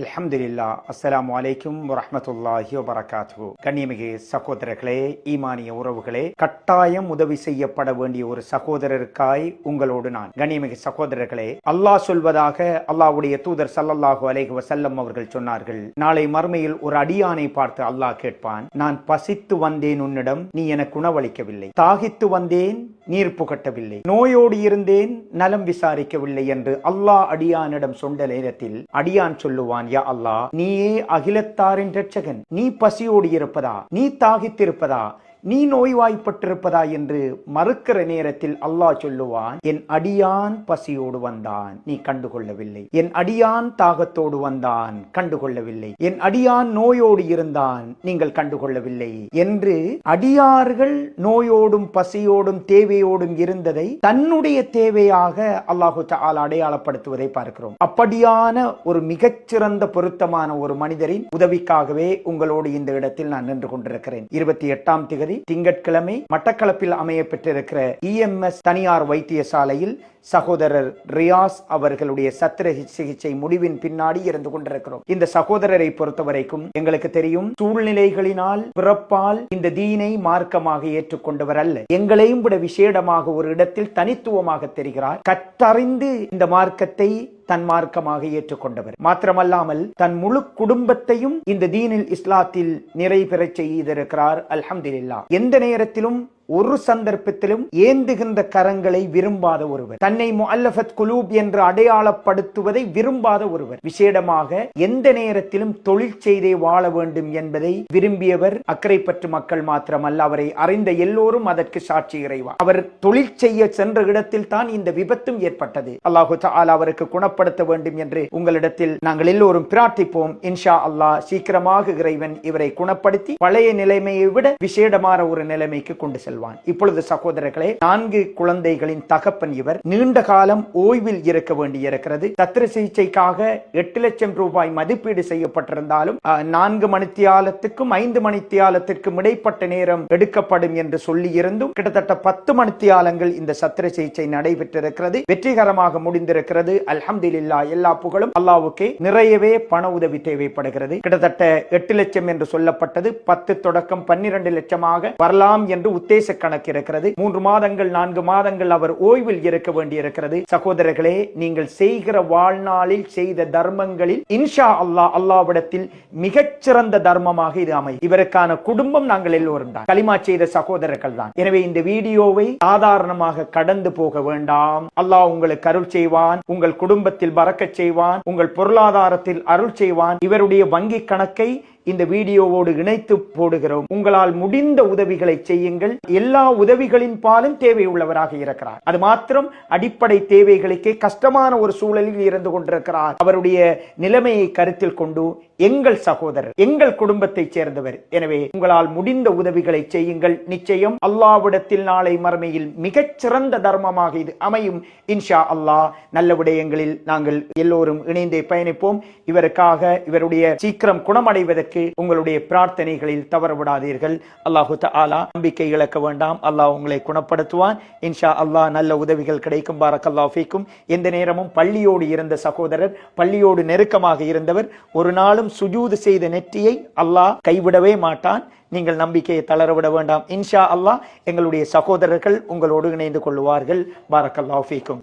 அல்ஹம்துலில்லா. அஸ்லாம் அலைக்கும் வரமத்துல்லாஹி வபரகாத்து கண்ணியமிகு சகோதரர்களே ஈமானிய உறவுகளே கட்டாயம் உதவி செய்யப்பட வேண்டிய ஒரு சகோதரருக்காய் உங்களோடு நான். கண்ணியமிகு சகோதரர்களே அல்லாஹ் சொல்வதாக அல்லாஹ்வுடைய தூதர் சல்லல்லாஹு அலைஹி வசல்லம் அவர்கள் சொன்னார்கள். நாளை மறுமையில் ஒரு அடியானை பார்த்து அல்லாஹ் கேட்பான் நான் பசித்து வந்தேன் உன்னிடம் நீ எனக்கு உணவளிக்கவில்லை. தாகித்து வந்தேன் நீர் புகட்டவில்லை. நோயோடு இருந்தேன் நலம் விசாரிக்கவில்லை என்று அல்லாஹ் அடியானிடம் சொன்ன நேரத்தில் அடியான் சொல்லுவான் யா அல்லாஹ் நீயே அகிலத்தாரின் ரட்சகன் நீ பசியோடு இருப்பதா? நீ தாகித்திருப்பதா? நீ நோய்வாய்ப்பட்டிருப்பதா என்று மறுக்கிற நேரத்தில் அல்லாஹ் சொல்லுவான் என் அடியான் பசியோடு வந்தான் நீ கண்டுகொள்ளவில்லை. என் அடியான் தாகத்தோடு வந்தான் கண்டுகொள்ளவில்லை. என் அடியான் நோயோடு இருந்தான் நீங்கள் கண்டுகொள்ளவில்லை. என்று அடியார்கள் நோயோடும் பசியோடும் தேவையோடும் இருந்ததை தன்னுடைய தேவையாக அல்லாஹு அடையாளப்படுத்துவதை பார்க்கிறோம். அப்படியான ஒரு மிகச்சிறந்த பொருத்தமான ஒரு மனிதரின் உதவிக்காகவே உங்களோடு இந்த இடத்தில் நான் நின்று கொண்டிருக்கிறேன். இருபத்தி எட்டாம் திகதி திங்கட்கிழமை மட்டக்களப்பில் அமைய பெற்றிருக்கிற இஎம்எஸ் தனியார் வைத்தியசாலையில் சகோதரர் ரியாஸ் அவர்களுடைய சத்திர சிகிச்சை முடிவின் பின்னாடி இருந்து கொண்டிருக்கிறோம். இந்த சகோதரரை பொறுத்தவரைக்கும் எங்களுக்கு தெரியும் சூழ்நிலைகளினால் பிறப்பால் இந்த தீனை மார்க்கமாக ஏற்றுக்கொண்டவர் அல்ல. எங்களையும் விட விசேடமாக ஒரு இடத்தில் தனித்துவமாக தெரிகிறார். கற்றறிந்து இந்த மார்க்கத்தை தன் மார்க்கமாக ஏற்றுக்கொண்டவர். மாத்திரமல்லாமல் தன் முழு குடும்பத்தையும் இந்த தீனில் இஸ்லாத்தில் நிறைவேற செய்திருக்கிறார். அல்ஹம்துலில்லா எந்த நேரத்திலும் ஒரு சந்தர்ப்பத்திலும் ஏந்துகின்ற கரங்களை விரும்பாத ஒருவர். தன்னை முஅல்லஃபத் குலூப் என்று அடையாளப்படுத்துவதை விரும்பாத ஒருவர். விசேடமாக எந்த நேரத்திலும் தொழில் செய்தே வாழ வேண்டும் என்பதை விரும்பியவர் அக்கறைப்பற்று மக்கள் மாத்திரமல்ல அவரை அறிந்த எல்லோரும் அதற்கு சாட்சி இறைவா. அவர் தொழில் செய்ய சென்ற இடத்தில் தான் இந்த விபத்தும் ஏற்பட்டது. அல்லாஹு தாலா அவருக்கு குணப்படுத்த வேண்டும் என்று உங்களிடத்தில் நாங்கள் எல்லோரும் பிரார்த்திப்போம். இன்ஷா அல்லாஹ் சீக்கிரமாக இறைவன் இவரை குணப்படுத்தி பழைய நிலைமையை விட விசேடமான ஒரு நிலைமைக்கு கொண்டு செல்வான். இப்பொழுது சகோதரர்களே நான்கு குழந்தைகளின் தகப்பன் இவர். நீண்ட காலம் ஓய்வில் இருக்க வேண்டியிருக்கிறது. சத்திர சிகிச்சைக்காக எட்டு லட்சம் ரூபாய் மதிப்பீடு செய்யப்பட்டிருந்தாலும் நான்கு மணித்தியாலத்துக்கும் ஐந்து மணித்தியாலத்திற்கும் இடைப்பட்ட நேரம் எடுக்கப்படும் என்று சொல்லி இருந்தும் கிட்டத்தட்ட பத்து மணித்தியாலங்கள் இந்த சத்திர சிகிச்சை நடைபெற்றிருக்கிறது. வெற்றிகரமாக முடிந்திருக்கிறது. அல்ஹம்துலில்லா எல்லா புகழும் அல்லாவுக்கே நிறையவே பண உதவி தேவைப்படுகிறது. கிட்டத்தட்ட எட்டு லட்சம் என்று சொல்லப்பட்டது. பத்து தொடக்கம் பன்னிரண்டு லட்சமாக வரலாம் என்று உத்தேச கணக்கு இருக்கிறது. மூன்று மாதங்கள் நான்கு மாதங்கள் அவர் ஓய்வில் இருக்க வேண்டியிருக்கிறது. சகோதரர்களே நீங்கள் செய்கிற வாழ்நாளில் செய்த தர்மங்களில் இன்ஷா அல்லா அல்லாவிடத்தில் மிகச்சிறந்த தர்மமாக இது அமை இவருக்கான குடும்பம் நாங்கள் எல்லோரும் தான். களிமா செய்த சகோதரர்கள் தான். எனவே இந்த வீடியோவை சாதாரணமாக கடந்து போக வேண்டாம். அல்லாஹ் உங்களுக்கு அருள் செய்வான் உங்கள் குடும்பத்தில் பறக்க செய்வான் உங்கள் பொருளாதாரத்தில் அருள் செய்வான். இவருடைய வங்கி கணக்கை இந்த வீடியோவோடு இணைத்து போடுகிறோம். உங்களால் முடிந்த உதவிகளை செய்யுங்கள். எல்லா உதவிகளின் பாலும் தேவை உள்ளவராக இருக்கிறார். அது மாத்திரம் அடிப்படை தேவைகளுக்கே கஷ்டமான ஒரு சூழலில் இருந்து கொண்டிருக்கிறார். அவருடைய நிலைமையை கருத்தில் கொண்டு எங்கள் சகோதரர் எங்கள் குடும்பத்தைச் சேர்ந்தவர். எனவே உங்களால் முடிந்த உதவிகளை செய்யுங்கள். நிச்சயம் அல்லாவிடத்தில் நாளை மறுமையில் மிகச்சிறந்த தர்மமாக இது அமையும். இன்ஷா அல்லாஹ் நல்ல விடயங்களில் நாங்கள் எல்லோரும் இணைந்தே பயணிப்போம். இவருக்காக இவருடைய சீக்கிரம் குணமடைவதற்கு உங்களுடைய பிரார்த்தனைகளில் தவறவிடாதீர்கள். அல்லாஹு தஆலா நம்பிக்கை இழக்க வேண்டாம். அல்லாஹ் உங்களை குணப்படுத்துவான். இன்ஷா அல்லாஹ் நல்ல உதவிகள் கிடைக்கும். பாரக்கல்லாஹ் ஃபீக்கும். எந்த நேரமும் பள்ளியோடு இருந்த சகோதரர் பள்ளியோடு நெருக்கமாக இருந்தவர் ஒரு நாளும் சுஜூது செய்த நெற்றியை அல்லாஹ் கைவிடவே மாட்டான். நீங்கள் நம்பிக்கையை தளரவிட வேண்டாம். இன்ஷா அல்லாஹ் எங்களுடைய சகோதரர்கள் உங்களோடு இணைந்து கொள்வார்கள் பாரக்கல்லாஹ் ஃபீக்கும்.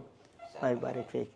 பாய் பாரக் ஃபீக்.